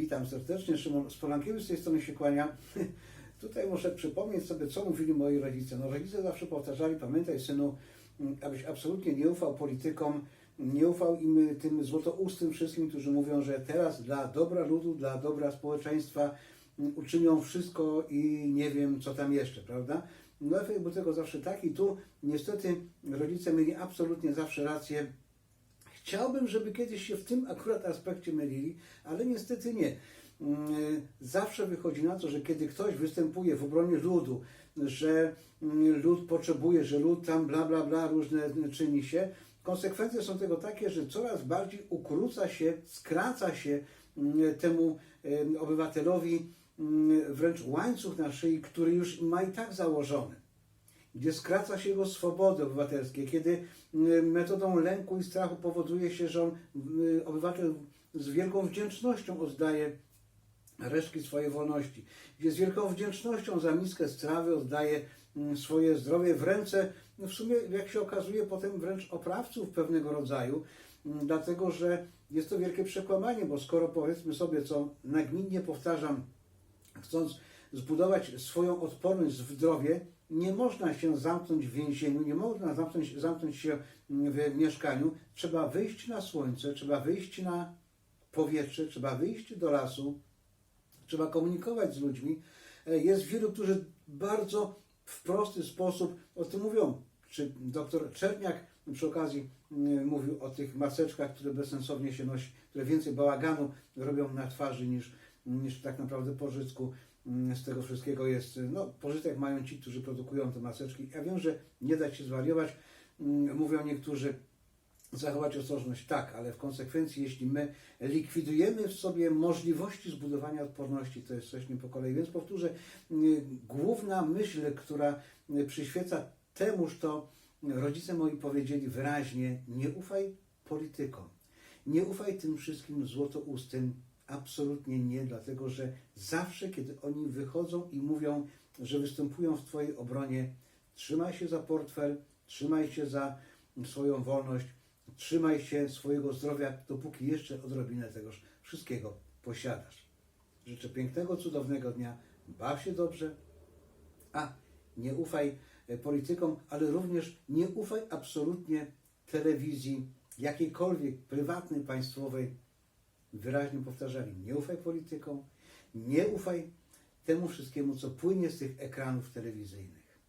Witam serdecznie, Szymon Spolankiewicz z tej strony się kłania. Tutaj muszę przypomnieć sobie, co mówili moi rodzice. No rodzice zawsze powtarzali, pamiętaj synu, abyś absolutnie nie ufał politykom, nie ufał im tym złotoustym wszystkim, którzy mówią, że teraz dla dobra ludu, dla dobra społeczeństwa uczynią wszystko i nie wiem, co tam jeszcze, prawda? No efekt był tego zawsze taki. Tu niestety rodzice mieli absolutnie zawsze rację. Chciałbym, żeby kiedyś się w tym akurat aspekcie mylili, ale niestety nie. Mm, Zawsze wychodzi na to, że kiedy ktoś występuje w obronie ludu, że mm, lud potrzebuje, że lud tam bla bla bla różne czyni się, konsekwencje są tego takie, że coraz bardziej ukróca się, skraca się mm, temu em, obywatelowi wręcz łańcuch na szyi, który już ma i tak założony gdzie skraca się jego swobody obywatelskie, kiedy y, metodą lęku i strachu powoduje się, że on, y, obywatel z wielką wdzięcznością oddaje resztki swojej wolności, gdzie z wielką wdzięcznością za miskę strawy oddaje mm, swoje zdrowie w ręce, no w sumie jak się okazuje potem wręcz oprawców pewnego rodzaju, dlatego że jest to wielkie przekłamanie, bo skoro powiedzmy sobie, co nagminnie powtarzam, chcąc zbudować swoją odporność, zdrowie, nie można się zamknąć w więzieniu, nie można zamknąć, zamknąć się w mieszkaniu. Trzeba wyjść na słońce, trzeba wyjść na powietrze, trzeba wyjść do lasu, trzeba komunikować z ludźmi. E, Jest wielu, którzy bardzo w prosty sposób o tym mówią. Czy doktor Czerniak przy okazji mm, mówił o tych maseczkach, które bezsensownie się nosi, które więcej bałaganu robią na twarzy niż, niż tak naprawdę pożytku mm, z tego wszystkiego jest. No, pożytek mają ci, którzy produkują te maseczki. Ja wiem, że nie da się zwariować, mm, mówią niektórzy, zachować ostrożność, tak, ale w konsekwencji, jeśli my likwidujemy w sobie możliwości zbudowania odporności, to jest coś nie po kolei. Więc powtórzę, y, główna myśl, która y, przyświeca temuż, to rodzice moi powiedzieli wyraźnie, nie ufaj politykom, nie ufaj tym wszystkim złotoustym, absolutnie nie, dlatego że zawsze, kiedy oni wychodzą i mówią, że występują w Twojej obronie, trzymaj się za portfel, trzymaj się za swoją wolność, trzymaj się swojego zdrowia, dopóki jeszcze odrobinę tegoż wszystkiego posiadasz. Życzę pięknego, cudownego dnia, baw się dobrze, a nie ufaj e, politykom, ale również nie ufaj absolutnie telewizji, jakiejkolwiek prywatnej, państwowej. Wyraźnie powtarzali, nie ufaj politykom, nie ufaj temu wszystkiemu, co płynie z tych ekranów telewizyjnych.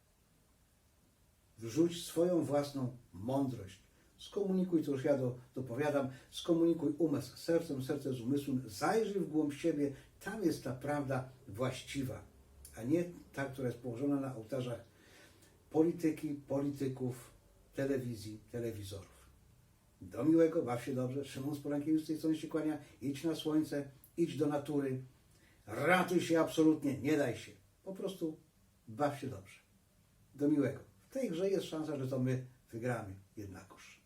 Wrzuć swoją własną mądrość. Skomunikuj, to już ja do, dopowiadam, skomunikuj umysł sercem, serce z umysłem, zajrzyj w głąb siebie, tam jest ta prawda właściwa, a nie ta, która jest położona na ołtarzach polityki, polityków, telewizji, telewizorów. Do miłego, baw się dobrze. Szymon Spolankiewicz z tej strony się kłania. Idź na słońce, idź do natury. Ratuj się absolutnie, nie daj się. Po prostu baw się dobrze. Do miłego. W tej grze jest szansa, że to my wygramy jednakoż.